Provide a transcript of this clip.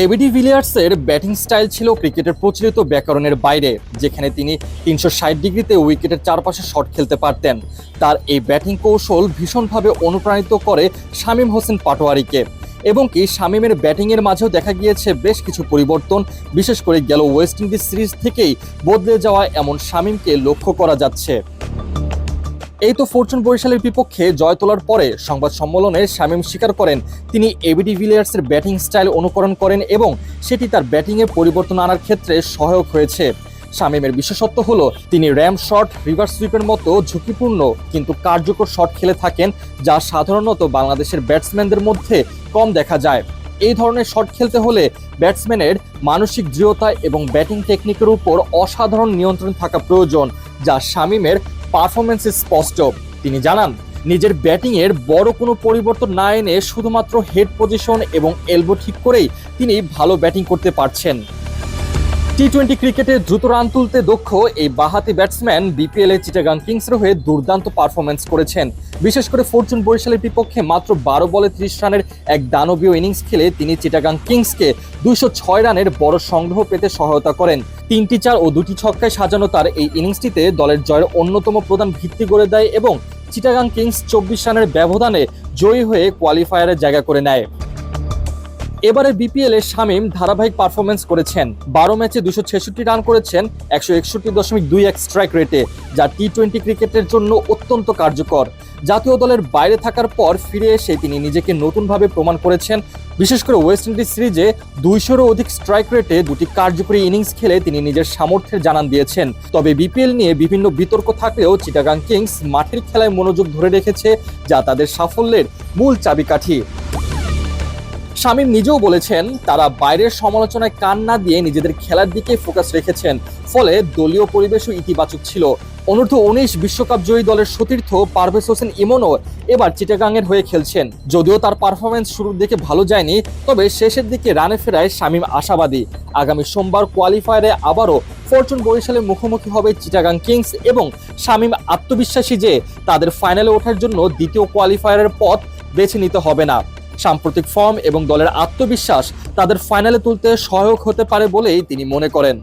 ABD ভিলিয়ার্সের batting style ছিল ক্রিকেটের প্রচলিত ব্যাকরণের বাইরে, যেখানে তিনি তিনশো ষাট ডিগ্রিতে উইকেটের চারপাশে শট খেলতে পারতেন। তার এই ব্যাটিং কৌশল ভীষণভাবে অনুপ্রাণিত করে শামীম হোসেন পাটোয়ারিকে। এবং কি শামীমের ব্যাটিংয়ের মাঝেও দেখা গিয়েছে বেশ কিছু পরিবর্তন, বিশেষ করে গেল ওয়েস্ট ইন্ডিজ সিরিজ থেকেই বদলে যাওয়া এমন শামীমকে লক্ষ্য করা যাচ্ছে। এই তো ফরচুন বরিশালের বিপক্ষে জয় তোলার পরে সংবাদ সম্মেলনে শামীম স্বীকার করেন। তিনি এবিডি ভিলিয়ার্সের ব্যাটিং স্টাইল অনুকরণ করেন এবং সেটি তার ব্যাটিংয়ে পরিবর্তন আনার ক্ষেত্রে সহায়ক হয়েছে। শামীমের বিশেষত্ব হল, তিনি র্যাম শট রিভার্স সুইপের মতো ঝুঁকিপূর্ণ কিন্তু কার্যকর শট খেলে থাকেন, যা সাধারণত বাংলাদেশের ব্যাটসম্যানদের মধ্যে কম দেখা যায়। এই ধরনের শট খেলতে হলে ব্যাটসম্যানের মানসিক দৃঢ়তা এবং ব্যাটিং টেকনিকের উপর অসাধারণ নিয়ন্ত্রণ থাকা প্রয়োজন, যা শামীমের পারফরমেন্সে স্পষ্ট তিনি জানান, নিজের ব্যাটিংয়ের বড় কোনো পরিবর্তন না এনে শুধুমাত্র হেড পজিশন এবং এলবো ঠিক করেই তিনি ভালো ব্যাটিং করতে পারছেন। টি টোয়েন্টি ক্রিকেটে দ্রুত রান তুলতে দক্ষ এই বাহাতি ব্যাটসম্যান বিপিএল চিটাগাং কিংসের হয়ে দুর্দান্ত পারফরমেন্স করেছেন। বিশেষ করে ফরচুন বরিশালের বিপক্ষে মাত্র বারো বলে ত্রিশ রানের এক দানবীয় ইনিংস খেলে তিনি চিটাগাং কিংসকে দুইশো ছয় রানের বড় সংগ্রহ পেতে সহায়তা করেন। তিনটি চার ও দুটি ছক্কায় সাজানো তার এই ইনিংসটিতে দলের জয়ের অন্যতম প্রধান ভিত্তি করে দেয় এবং চিটাগাং কিংস চব্বিশ রানের ব্যবধানে জয়ী হয়ে কোয়ালিফায়ারে জায়গা করে নেয়। এবারে বিপিএল এ শামীম ধারাবাহিক পারফরমেন্স করেছেন। বারো ম্যাচে দুশো ছেষট্টি রান করেছেন, একশো একষট্টি দশমিক দুই এক স্ট্রাইক রেটে যা টি টোয়েন্টি ক্রিকেটের জন্য অত্যন্ত কার্যকর। জাতীয় দলের বাইরে থাকার পর ফিরে এসে তিনি নিজেকে নতুনভাবে প্রমাণ করেছেন। বিশেষ করে ওয়েস্ট ইন্ডিজ সিরিজে দুইশোরও অধিক স্ট্রাইক রেটে দুটি কার্যকরী ইনিংস খেলে তিনি নিজের সামর্থ্যের জানান দিয়েছেন। তবে বিপিএল নিয়ে বিভিন্ন বিতর্ক থাকলেও চিটাগাং কিংস মাঠের খেলায় মনোযোগ ধরে রেখেছে, যা তাদের সাফল্যের মূল চাবিকাঠি। শামীম নিজেও বলেছেন, তারা বাইরের সমালোচনায় কান না দিয়ে নিজেদের খেলার দিকে ফোকাস রেখেছেন, ফলে দলীয় পরিবেশও ইতিবাচক ছিল। অনূর্ধ্ব উনিশ বিশ্বকাপ জয়ী দলের সতীর্থ পারভেজ হোসেন ইমনও এবার চিটাগাংয়ের হয়ে খেলছেন। যদিও তার পারফরমেন্স শুরুর দিকে ভালো যায়নি, তবে শেষের দিকে রানে ফেরায় শামীম আশাবাদী। আগামী সোমবার কোয়ালিফায়ারে আবারও ফরচুন বরিশালের মুখোমুখি হবে চিটাগাং কিংস এবং শামীম আত্মবিশ্বাসী যে তাদের ফাইনালে ওঠার জন্য দ্বিতীয় কোয়ালিফায়ারের পথ বেছে নিতে হবে না। সাম্প্রতিক ফর্ম এবং দলের আত্মবিশ্বাস তাদের ফাইনালে তুলতে সহায়ক হতে পারে বলেই তিনি মনে করেন।